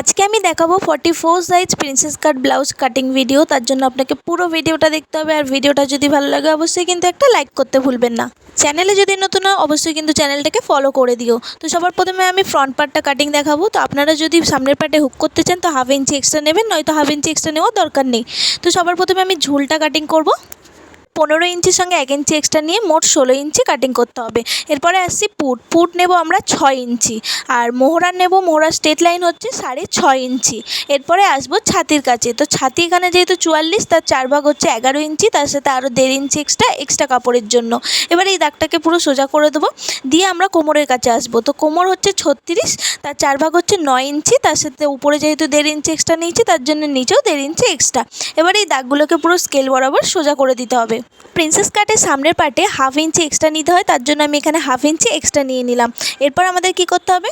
আজকে আমি দেখাবো forty four size princess cut blouse cutting video তার জন্য আপনাকে পুরো ভিডিওটা দেখতে হবে আর ভিডিওটা যদি ভালো লাগে অবশ্যই কিন্তু একটা লাইক করতে ভুলবেন না। চ্যানেলে যদি নতুন হয় অবশ্যই কিন্তু চ্যানেলটাকে ফলো করে দিও। তো সবার প্রথমে আমি ফ্রন্ট পার্টটা কাটিং দেখাবো। তো আপনারা যদি সামনের পার্টে হুক করতে চান, তো হাফ ইঞ্চি এক্সট্রা নেবেন, নয়তো হাফ ইঞ্চি এক্সট্রা নেওয়ার দরকার নেই। তো সবার প্রথমে আমি ঝুলটা কাটিং করব। পনেরো ইঞ্চির সঙ্গে এক ইঞ্চি এক্সট্রা নিয়ে মোট ষোলো ইঞ্চি কাটিং করতে হবে। এরপরে আসছি পুট। পুট নেব আমরা ছয় ইঞ্চি। আর মোহরা নেব, মোহরা স্ট্রেট লাইন হচ্ছে সাড়ে ছয় ইঞ্চি। এরপরে আসব ছাতির কাছে। তো ছাতি এখানে যেহেতু চুয়াল্লিশ, তার চার ভাগ হচ্ছে এগারো ইঞ্চি, তার সাথে আরও দেড় ইঞ্চি এক্সট্রা এক্সট্রা কাপড়ের জন্য। এবার এই দাগটাকে পুরো সোজা করে দেবো। দিয়ে আমরা কোমরের কাছে আসব। তো কোমর হচ্ছে ছত্রিশ, তার চার ভাগ হচ্ছে নয় ইঞ্চি, তার সাথে উপরে যেহেতু দেড় ইঞ্চি এক্সট্রা নিয়েছি, তার জন্য নিচেও দেড় ইঞ্চি এক্সট্রা এবার এই দাগগুলোকে পুরো স্কেল বরাবর সোজা করে দিতে হবে। প্রিন্সেস কাটের সামনের পার্টে হাফ ইঞ্চি এক্সট্রা নিতে হয়, তার জন্য আমি এখানে হাফ ইঞ্চি এক্সট্রা নিয়ে নিলাম। এরপর আমাদের কি করতে হবে?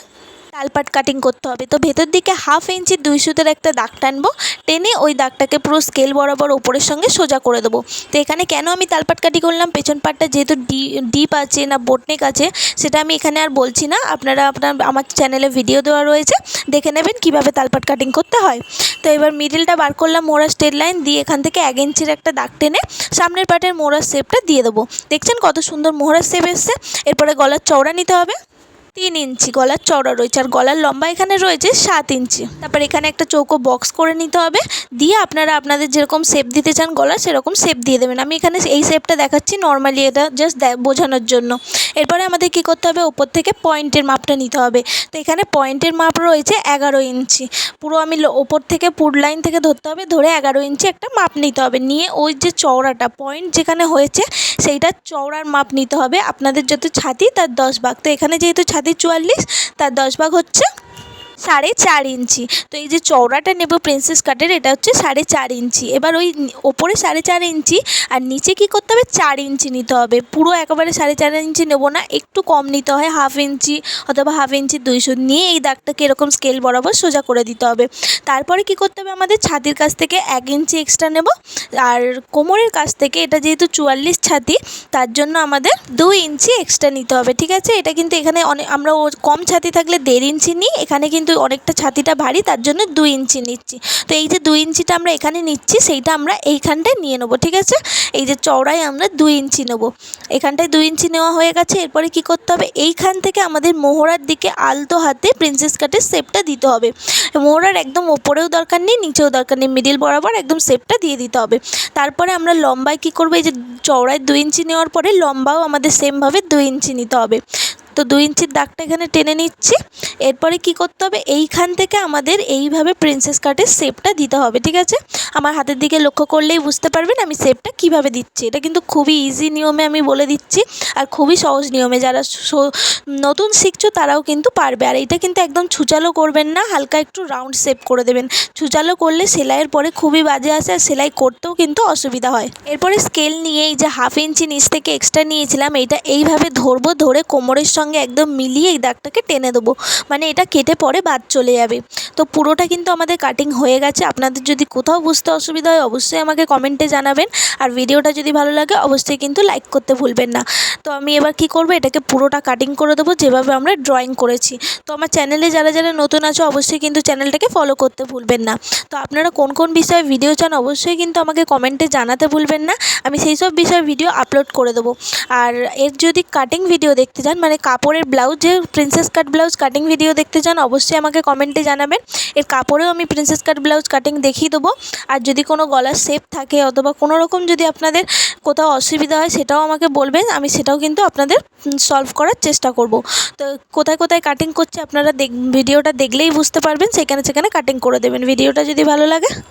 তালপাট কাটিং করতে হবে। তো ভেতর দিকে হাফ ইঞ্চি দুই সুতোর একটা দাগ টানবো, টেনে ওই দাগটাকে পুরো স্কেল বরাবর ওপরের সঙ্গে সোজা করে দেবো। তো এখানে কেন আমি তালপাট কাটিং করলাম? পেছন পাটটা যেহেতু ডি ডিপ আছে না বোটনেক আছে, সেটা আমি এখানে আর বলছি না। আপনারা, আপনার, আমার চ্যানেলে ভিডিও দেওয়া রয়েছে। দেখে নেবেন কীভাবে তালপাট কাটিং করতে হয়। তো এবার মিডিলটা বার করলাম মোড়া স্টেট লাইন দিয়ে এখান থেকে এক ইঞ্চির একটা দাগ টেনে সামনের পাটের মোড়ার শেপটা দিয়ে দেবো। দেখছেন কত সুন্দর মোহরার শেপ এসছে? এরপরে গলার চওড়া নিতে হবে। তিন ইঞ্চি, গলার চওড়া রয়েছে আর গলার লম্বা এখানে রয়েছে সাত ইঞ্চি। তারপর এখানে একটা চৌকো বক্স করে নিতে হবে। দিয়ে আপনারা আপনাদের যেরকম শেপ দিতে চান গলা, সেরকম শেপ দিয়ে দেবেন। আমি এখানে এই শেপটা দেখাচ্ছি নর্মালি এটা জাস্ট বোঝানোর জন্য। এরপরে আমাদের কি করতে হবে? ওপর থেকে পয়েন্টের মাপটা নিতে হবে। তো এখানে পয়েন্টের মাপ রয়েছে এগারো ইঞ্চি। পুরো আমি ওপর থেকে পুর লাইন থেকে ধরতে হবে, ধরে এগারো ইঞ্চি একটা মাপ নিতে হবে। নিয়ে ওই যে চওড়াটা পয়েন্ট যেখানে হয়েছে, সেইটা চওড়ার মাপ নিতে হবে। আপনাদের যত ছাতি, তার দশ ভাগ। তো এখানে যেহেতু ছাতি চুয়াল্লিশ তার দশ ভাগ হচ্ছে সাড়ে চার ইঞ্চি। তো এই যে চওড়াটা নেব প্রিন্সেস কাটের এটা হচ্ছে সাড়ে চার ইঞ্চি। এবার ওই ওপরে সাড়ে চার ইঞ্চি আর নিচে কী করতে হবে? চার ইঞ্চি নিতে হবে। পুরো একেবারে সাড়ে চার ইঞ্চি নেব না, একটু কম নিতে হয়, হাফ ইঞ্চি অথবা হাফ ইঞ্চি দুইশো নিয়ে এই দাগটাকে এরকম স্কেল বরাবর সোজা করে দিতে হবে। তারপরে কী করতে হবে? আমাদের ছাতির কাছ থেকে এক ইঞ্চি এক্সট্রা নেব। আর কোমরের কাছ থেকে, এটা যেহেতু চুয়াল্লিশ ছাতি, তার জন্য আমাদের দুই ইঞ্চি এক্সট্রা নিতে হবে। ঠিক আছে? এটা কিন্তু এখানে অনেক আমরা কম ছাতি থাকলে দেড় ইঞ্চি নিই, এখানে কিন্তু কিন্তু অনেকটা ছাতিটা ভারী, তার জন্য দুই ইঞ্চি নিচ্ছি। তো এই যে দুই ইঞ্চিটা আমরা এখানে নিচ্ছি, সেইটা আমরা এইখানটায় নিয়ে নেব, ঠিক আছে? এই যে চওড়ায় আমরা দুই ইঞ্চি নেব। এখানটায় দুই ইঞ্চি নেওয়া হয়ে গেছে, এরপরে কি করতে হবে? এইখান থেকে আমাদের মোহরার দিকে আলতো হাতে প্রিন্সেস কাটের শেপটা দিতে হবে। মোহরার একদম ওপরেও দরকার নেই, নিচেও দরকার নেই, মিডিল বরাবর একদম শেপটা দিয়ে দিতে হবে। তারপরে আমরা লম্বায় কী করব? এই যে চওড়ায় দুই ইঞ্চি নেওয়ার পরে লম্বাও আমাদের সেমভাবে দুই ইঞ্চি নিতে হবে। তো দুই ইঞ্চির দাগটা এখানে টেনে নিচ্ছি। এরপরে কি করতে হবে? এইখান থেকে আমাদের এইভাবে প্রিন্সেস কাটের শেপটা দিতে হবে, ঠিক আছে? আমার হাতের দিকে লক্ষ্য করলেই বুঝতে পারবেন আমি শেপটা কীভাবে দিচ্ছি। এটা কিন্তু খুবই ইজি নিয়মে আমি বলে দিচ্ছি আর খুবই সহজ নিয়মে। যারা নতুন শিখছো তারাও কিন্তু পারবে। আর এটা কিন্তু একদম ছুচালো করবেন না, হালকা একটু রাউন্ড শেপ করে দেবেন। ছুচালো করলে সেলাইয়ের পরে খুবই বাজে আসে আর সেলাই করতেও কিন্তু অসুবিধা হয়। এরপরে স্কেল নিয়ে এই যে হাফ ইঞ্চি নিচ থেকে এক্সট্রা নিয়েছিলাম, এটা এইভাবে ধরবো, ধরে কোমরের সঙ্গে একদম মিলিয়ে এই দাগটাকে টেনে দেবো। মানে এটা কেটে পরে বাদ চলে যাবে। তো পুরোটা কিন্তু আমাদের কাটিং হয়ে গেছে। আপনাদের যদি কোথাও বুঝতে অসুবিধা হয়, অবশ্যই আমাকে কমেন্টে জানাবেন। আর ভিডিওটা যদি ভালো লাগে, অবশ্যই কিন্তু লাইক করতে ভুলবেন না। তো আমি এবার কি করব, এটাকে পুরোটা কাটিং করে দেবো, যেভাবে আমরা ড্রয়িং করেছি। তো আমার চ্যানেলে যারা যারা নতুন আছো, অবশ্যই কিন্তু চ্যানেলটাকে ফলো করতে ভুলবেন না। তো আপনারা কোন কোন বিষয়ে ভিডিও চান, অবশ্যই কিন্তু আমাকে কমেন্টে জানাতে ভুলবেন না। আমি সেই সব বিষয়ে ভিডিও আপলোড করে দেবো। আর এর যদি কাটিং ভিডিও দেখতে চান মানে কাপড়ের ব্লাউজ, যে princess cut blouse cutting video দেখতে চান, অবশ্যই আমাকে কমেন্টে জানাবেন। এর কাপড়েও আমি প্রিন্সেস কাট ব্লাউজ কাটিং দেখিয়ে দেবো। আর যদি কোনো গলার শেপ থাকে অথবা কোনো রকম যদি আপনাদের কোথাও অসুবিধা হয়, সেটাও আমাকে বলবেন। আমি সেটাও কিন্তু আপনাদের সলভ করার চেষ্টা করব। তো কোথায় কোথায় কাটিং করছে আপনারা দেখ ভিডিওটা দেখলেই বুঝতে পারবেন। সেখানে সেখানে কাটিং করে দেবেন। ভিডিওটা যদি ভালো লাগে।